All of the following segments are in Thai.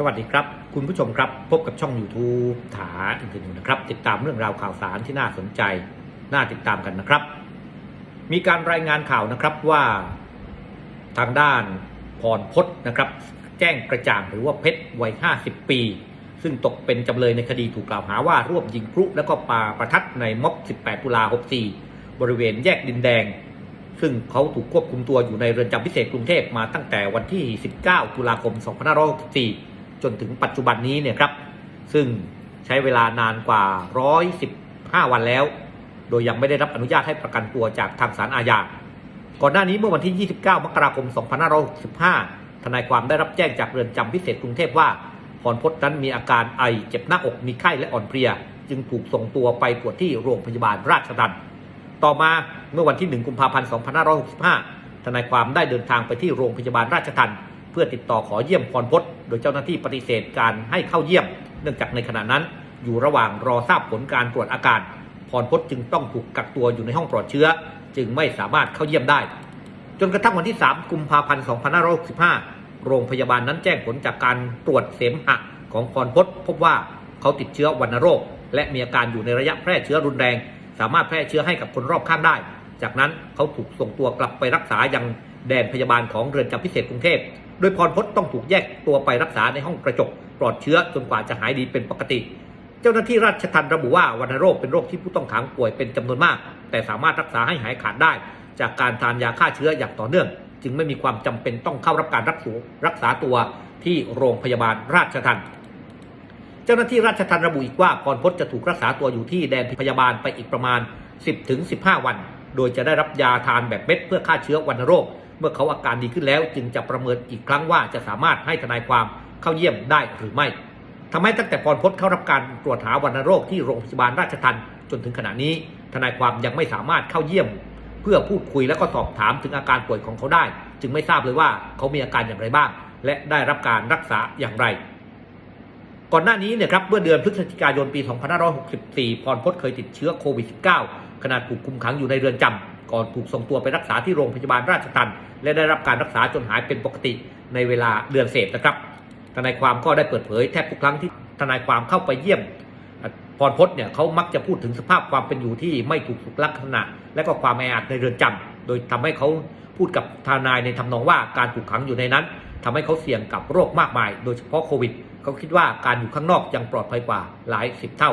สวัสดีครับ คุณผู้ชมครับพบกับช่อง YouTube ถาอินเทอร์นนะครับ ติดตามเรื่องราวข่าวสารที่น่าสนใจ น่าติดตามกันนะครับ มีการรายงานข่าวนะครับว่าทางด้านพรพจน์นะครับ แจ้งกระจ่างหรือว่าเพชรวัย 50 ปี ซึ่งตกเป็นจำเลยในคดีถูกกล่าวหาว่าร่วมยิงพลุและก็ปาประทัดในม็อบ 18 ตุลา 64 บริเวณแยกดินแดง ซึ่งเขาถูกควบคุมตัวอยู่ในเรือนจำพิเศษกรุงเทพมาตั้งแต่วันที่ 19 ตุลาคม 2564 จนถึงปัจจุบันนี้เนี่ยครับ ซึ่งใช้เวลานานกว่า 115 วันแล้ว โดยยังไม่ได้รับอนุญาตให้ประกันตัวจากทางศาลอาญา ก่อนหน้านี้เมื่อวันที่ 29 มกราคม 2565 ทนายความได้รับแจ้งจากเรือนจำพิเศษกรุงเทพว่าพรพจน์นั้นมีอาการไอเจ็บหน้าอกมีไข้และอ่อนเพลีย จึงถูกส่งตัวไปตรวจที่โรงพยาบาลราชทัณฑ์ต่อมาเมื่อวันที่ 1 กุมภาพันธ์ 2565 ทนายความได้เดินทางไปที่โรงพยาบาลราชทัณฑ์เพื่อติดต่อขอเยี่ยมพรพจน์โดยเจ้าหน้าที่ปฏิเสธการให้เข้าเยี่ยม เนื่องจากในขณะนั้น อยู่ระหว่างรอทราบผลการตรวจอาการพรพจน์จึงต้องถูกกักตัวอยู่ในห้องปลอดเชื้อ จึงไม่สามารถเข้าเยี่ยมได้ จนกระทั่งวันที่ 3 กุมภาพันธ์ 2565 โรงพยาบาลนั้นแจ้งผลจากการตรวจเสมหะของพรพจน์พบว่าเขาติดเชื้อวัณโรค และมีอาการอยู่ในระยะแพร่เชื้อรุนแรง สามารถแพร่เชื้อให้กับคนรอบข้างได้ จากนั้นเขาถูกส่งตัวกลับไปรักษายังแดนพยาบาลของเรือนจำพิเศษกรุงเทพ โดยพรพจน์ต้องถูกแยกตัวไปรักษาในห้องกระจกปลอดเชื้อจนกว่าจะหายดีเป็นปกติ เจ้าหน้าที่ราชทัณฑ์ระบุว่าวัณโรคเป็นโรคที่ผู้ต้องขังป่วยเป็นจำนวนมาก แต่สามารถรักษาให้หายขาดได้ จากการทานยาฆ่าเชื้ออย่างต่อเนื่อง จึงไม่มีความจำเป็นต้องเข้ารับการรักษารักษาตัวที่โรงพยาบาลราชทัณฑ์เจ้าหน้าที่ราชทัณฑ์ระบุอีกว่าพรพจน์จะถูกรักษาตัวอยู่ที่แดนพยาบาลไปอีกประมาณ 10ถึง15 วัน โดยจะได้รับยาทานแบบเม็ดเพื่อฆ่าเชื้อวัณโรค เมื่อเขาอาการดีขึ้นแล้วจึงจะประเมินอีกครั้งว่าจะสามารถให้ทนายความเข้าเยี่ยมได้หรือไม่ทำให้ตั้งแต่พรพจน์เข้ารับการตรวจหาวัณโรคที่โรงพยาบาลราชทัณฑ์จนถึงขณะนี้ ทนายความยังไม่สามารถเข้าเยี่ยม เพื่อพูดคุยและก็สอบถามถึงอาการป่วยของเขาได้ จึงไม่ทราบเลยว่าเขามีอาการอย่างไรบ้าง และได้รับการรักษาอย่างไรก่อนหน้านี้เนี่ยครับเมื่อเดือนพฤศจิกายนปี 2564 พรพจน์เคยติดเชื้อโควิด -19 ขณะถูกคุมขังอยู่ในเรือนจำ ก่อนถูกส่งตัวไปรักษาที่โรงพยาบาลราชทัณฑ์และได้รับการรักษาจนหายเป็นปกติในเวลาเดือนเศษนะครับ ทนายความก็ได้เปิดเผยแทบทุกครั้งที่ทนายความเข้าไปเยี่ยมพรพจน์เนี่ยเขามักจะพูดถึงสภาพความเป็นอยู่ที่ไม่ถูกสุขลักษณะ และก็ความแออัดในเรือนจำโดยทำให้เขาพูดกับทนายในทำนองว่าการถูกขังอยู่ในนั้นทำให้เขาเสี่ยงกับโรคมากมาย โดยเฉพาะโควิดเขาคิดว่าการอยู่ข้างนอกยังปลอดภัยกว่าหลายสิบเท่า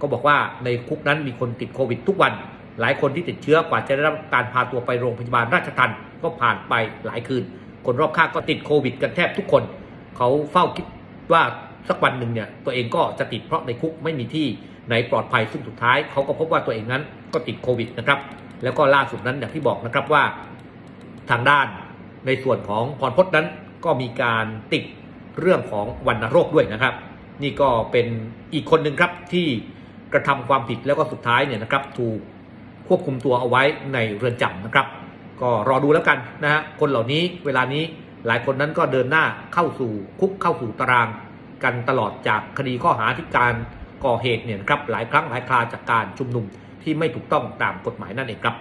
ก็บอกว่าในคุกนั้นมีคนติดโควิดทุกวัน หลายคนที่ติดเชื้อกว่าจะได้รับการพาตัวไปโรงพยาบาลราชทัณฑ์ก็ผ่านไปหลายคืน คนรอบข้างก็ติดโควิด กันแทบทุกคน เขาเฝ้าคิดว่าสักวันหนึ่งเนี่ยตัวเองก็จะติดเพราะในคุกไม่มีที่ไหนปลอดภัยซึ่งสุดท้ายเขาก็พบว่าตัวเองนั้นก็ติดโควิดนะครับ แล้วก็ล่าสุดนั้นอย่างที่บอกนะครับว่าทางด้านในส่วนของพรพจน์นั้นก็มีการติดเรื่องของวัณโรคด้วยนะครับ นี่ก็เป็นอีกคนหนึ่งครับที่กระทำความผิดแล้วก็สุดท้ายเนี่ยนะครับถูก ควบคุมตัวเอาไว้ในเรือนจำนะครับ ก็รอดูแล้วกันนะฮะคนเหล่านี้เวลานี้หลายคนนั้นก็เดินหน้าเข้าสู่คุกเข้าสู่ตาราง กันตลอดจากคดีข้อหาที่การก่อเหตุเนี่ยครับหลายครั้งหลายคราจากการชุมนุมที่ไม่ถูกต้องตามกฎหมายนั่นเองครับ